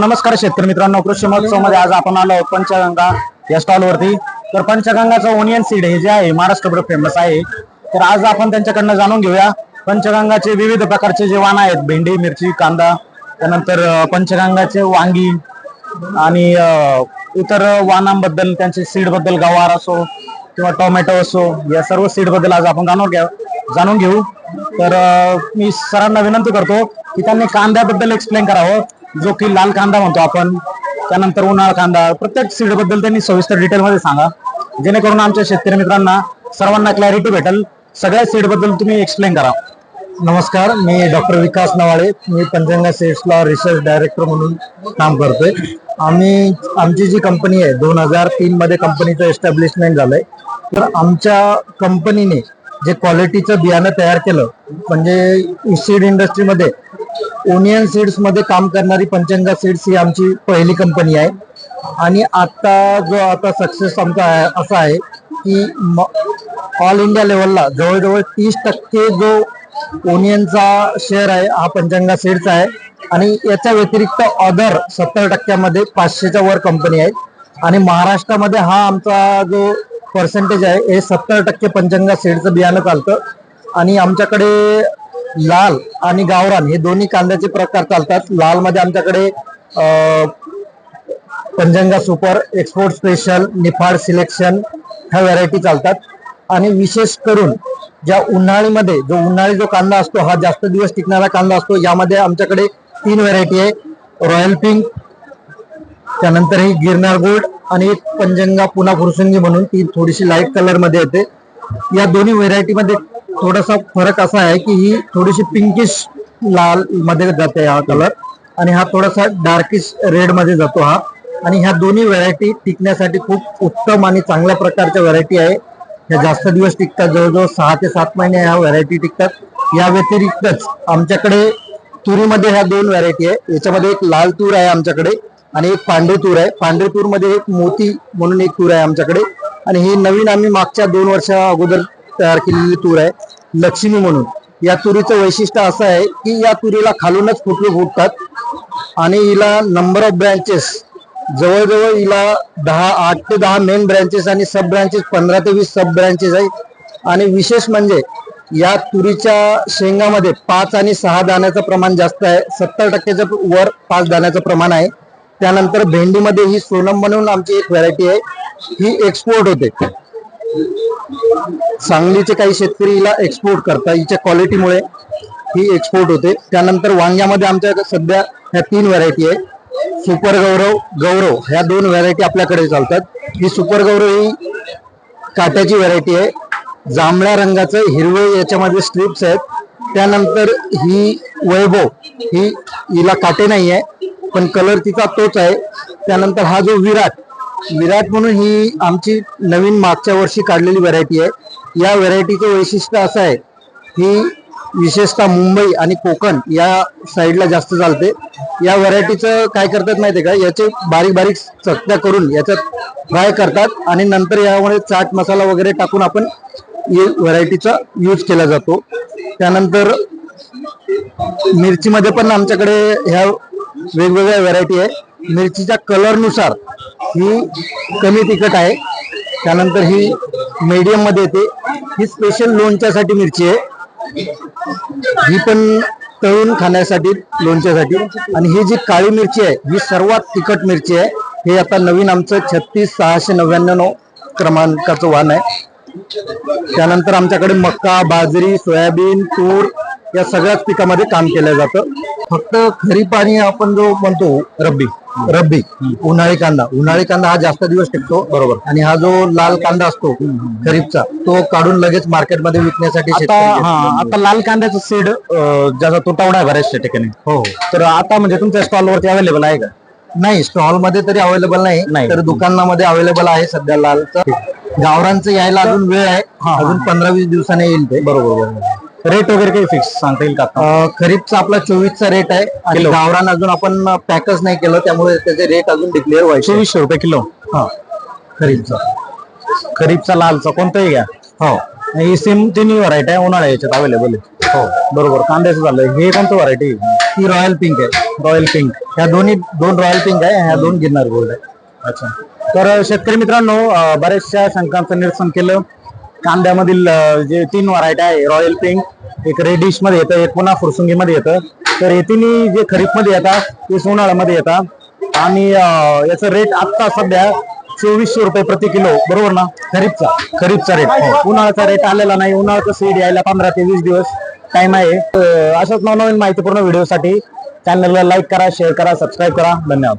नमस्कार शेतकरी मित्रांनो कृषी महोत्सवमध्ये आज आपण आलो आहोत पंचगंगा या स्टॉल वरती. तर पंचगंगाचं ओनियन सीड हे जे आहे महाराष्ट्रभर फेमस आहे. तर आज आपण त्यांच्याकडनं जाणून घेऊया. पंचगंगाचे विविध प्रकारचे जे वाण आहेत भेंडी मिरची कांदा त्यानंतर पंचगंगाचे वांगी आणि इतर वाणांबद्दल त्यांचे सीडबद्दल गवार असो किंवा टोमॅटो असो या सर्व सीडबद्दल आज आपण जाणून घ्या जाणून घेऊ. तर मी सरांना विनंती करतो की त्यांनी कांद्याबद्दल एक्सप्लेन करावं. जो की लाल कांदा म्हणतो आपण त्यानंतर उन्हाळ कांदा प्रत्येक सीडबद्दल त्यांनी सविस्तर डिटेल मध्ये सांगा. जेणेकरून आमच्या शेतकरी मित्रांना सर्वांना क्लॅरिटी भेटेल. सगळ्या सीडबद्दल तुम्ही एक्सप्लेन करा. नमस्कार मी डॉक्टर विकास नवाळे. मी पंचगंगा सेट्सला रिसर्च डायरेक्टर म्हणून काम करतोय. आम्ही आमची जी कंपनी आहे दोन हजार तीन मध्ये कंपनीचं एस्टॅब्लिशमेंट झालंय. तर आमच्या कंपनीने जे क्वालिटीचं बियाणं तयार केलं म्हणजे सीड इंडस्ट्रीमध्ये ओनियन सीड्समध्ये काम करणारी पंचंगा सीड्स ही आमची पहिली कंपनी आहे. आणि आता जो आता सक्सेस आमचा असा आहे की ऑल इंडिया लेवलला जवळजवळ तीस टक्के जो ओनियनचा शेअर आहे हा पंचंगा सीडचा आहे. आणि याच्या व्यतिरिक्त अदर सत्तर टक्क्यामध्ये पाचशेच्या वर कंपनी आहेत आणि महाराष्ट्रामध्ये हा आमचा जो पर्सेंटेज आहे हे सत्तर टक्के पंचंगा सीडचं बियाणं चालतं. आणि आमच्याकडे लाल आणि गावरान हे दोन्ही कांद्याचे प्रकार चालतात. लाल मध्ये आमच्याकडे Panchganga super export special Niphad selection ह्या व्हरायटी चालतात. आणि विशेष करून ज्या उन्हाळीमध्ये जो उन्हाळी जो कांदा असतो हा जास्त दिवस टिकणारा कांदा असतो यामध्ये आमच्याकडे तीन व्हरायटी आहे. रॉयल पिंक त्यानंतर ही गिरनार गोल्ड आणि एक पंजंगा पुन्हा फुरसंगी म्हणून ती थोडीशी लाइट कलरमध्ये येते. या दोन्ही व्हरायटीमध्ये थोडासा फरक असा आहे की ही थोडीशी पिंकिश लाल मध्ये जाते हा कलर आणि हा थोडासा डार्किश रेडमध्ये जातो हा. आणि ह्या दोन्ही व्हरायटी टिकण्यासाठी खूप उत्तम आणि चांगल्या प्रकारच्या व्हरायटी आहे. ह्या जास्त दिवस टिकतात जवळजवळ सहा ते सात महिने ह्या व्हरायटी टिकतात. या व्यतिरिक्तच आमच्याकडे तुरीमध्ये ह्या दोन व्हरायटी आहे. याच्यामध्ये एक लाल तूर आहे आमच्याकडे आणि एक पांढरी तूर आहे. पांढरी तूरमध्ये एक मोती म्हणून एक तूर आहे आमच्याकडे. आणि ही नवीन आम्ही मागच्या दोन वर्षा अगोदर तयार केलेली तूर आहे लक्ष्मी म्हणून. या तुरीचं वैशिष्ट्य असं आहे की या तुरीला खालूनच फुटवे फुटतात आणि हिला नंबर ऑफ ब्रँचेस जवळजवळ हिला दहा आठ ते दहा मेन ब्रँचेस आणि सब ब्रँचेस पंधरा ते वीस सब ब्रँचेस आहे. आणि विशेष म्हणजे या तुरीच्या शेंगामध्ये पाच आणि सहा दाण्याचं प्रमाण जास्त आहे. सत्तर टक्क्याच्या वर पाच दाण्याचं प्रमाण आहे. त्यानंतर भेंडीमध्ये ही सोनम म्हणून आमची एक व्हरायटी आहे. ही एक्सपोर्ट होते. सांगलीचे काही शेतकरी हिला एक्सपोर्ट करतात. हिच्या क्वालिटीमुळे ही एक्सपोर्ट होते. त्यानंतर वांग्यामध्ये आमच्या सध्या ह्या तीन व्हरायटी आहे. सुपर गौरव गौरव ह्या दोन व्हरायटी आपल्याकडे चालतात. ही सुपर गौरव ही काट्याची व्हरायटी आहे. जांभळ्या रंगाचं हिरवे याच्यामध्ये स्ट्रिप्स आहेत. त्यानंतर ही वैभव ही हिला काटे नाही आहे पण कलर तिचा तोच आहे. त्यानंतर हा जो विराट विराट म्हणून ही आमची नवीन मागच्या वर्षी काढलेली व्हरायटी आहे. या व्हरायटीचं वैशिष्ट्य असं आहे ही विशेषतः मुंबई आणि कोकण या साईडला जास्त चालते. या व्हरायटीचं काय करतात माहितीये का? याचे बारीक बारीक चकत्या करून याच्यात फ्राय करतात आणि नंतर यामध्ये चाट मसाला वगैरे टाकून आपण व्हरायटीचा यूज केला जातो. त्यानंतर मिरचीमध्ये पण आमच्याकडे ह्या वेगवेगळ्या व्हरायटी आहे. मिरचीच्या कलरनुसार ही कमी तिखट आहे. त्यानंतर ही मीडियममध्ये येते. ही स्पेशल लोणच्यासाठी मिरची आहे. ही पण तळून खाण्यासाठी लोणच्यासाठी. आणि ही जी काळी मिरची आहे ही सर्वात तिखट मिरची आहे. हे आता नवीन आमचं छत्तीस सहाशे नव्याण्णव क्रमांकाचं वाहन आहे. त्यानंतर आमच्याकडे मक्का बाजरी सोयाबीन तूर या सगळ्याच पिकामध्ये काम केलं जातं. फक्त खरीप आणि आपण जो म्हणतो रब्बी रब्बी उन्हाळी कांदा. उन्हाळी कांदा हा जास्त दिवस टिकतो बरोबर. आणि हा जो लाल कांदा असतो खरीपचा तो काढून लगेच मार्केटमध्ये विकण्यासाठी आता शेतकरी घेतात. हा आता लाल कांद्याचं सीड ज्याचा तुटवडा आहे बऱ्याचशा ठिकाणी. हो तर आता म्हणजे तुमच्या स्टॉल वरती अवेलेबल आहे का? नाही स्टॉलमध्ये तरी अवेलेबल नाही. नाही. तर दुकानामध्ये अवेलेबल आहे सध्या लालचं. गावरांचं यायला अजून वेळ आहे. अजून पंधरा वीस दिवसाने येईल ते. बरोबर. रेट वगैरे काही फिक्स सांगता येईल का खरीपचा आपला चोवीसचा रेट आहे आणि किलो. गावरान अजून आपण पॅकच नाही केलं त्यामुळे त्याचे रेट अजून डिक्लेअर व्हायचे. चोवीसशे रुपये किलो. हा खरीपचा. खरीपचा लालचा कोणताही घ्या. हो. ही सेम तिन्ही व्हरायटी आहे उन्हाळ्या याच्यात अवेलेबल आहे. हो. बरोबर कांद्याचं झालं. हे कोणतं व्हरायटी ही रॉयल पिंक आहे. रॉयल पिंक ह्या दोन्ही दोन रॉयल पिंक आहे ह्या दोन गिरनार गोल्ड आहे. अच्छा. तर शेतकरी मित्रांनो अं, बऱ्याचशा शंकांचं निरसन केलं. कांद्यामधील जे तीन व्हरायटी आहे रॉयल पिंक एक रेडिशमध्ये येतं एक पुन्हा फुरसुंगी मध्ये येतं. तर हे तिन्ही जे खरीपमध्ये येतात ते उन्हाळ्यामध्ये येतात. आणि याचा रेट आता सध्या चोवीसशे रुपये प्रति किलो बरोबर ना? खरीपचा खरीपचा रेट हो, उन्हाळ्याचा रेट आलेला नाही उन्हाळ्याचा सीड यायला पंधरा ते वीस दिवस टाइम आहे. अशाच नवनवीन माहितीपूर्ण व्हिडिओसाठी चॅनलला लाईक करा शेअर करा सबस्क्राईब करा. धन्यवाद.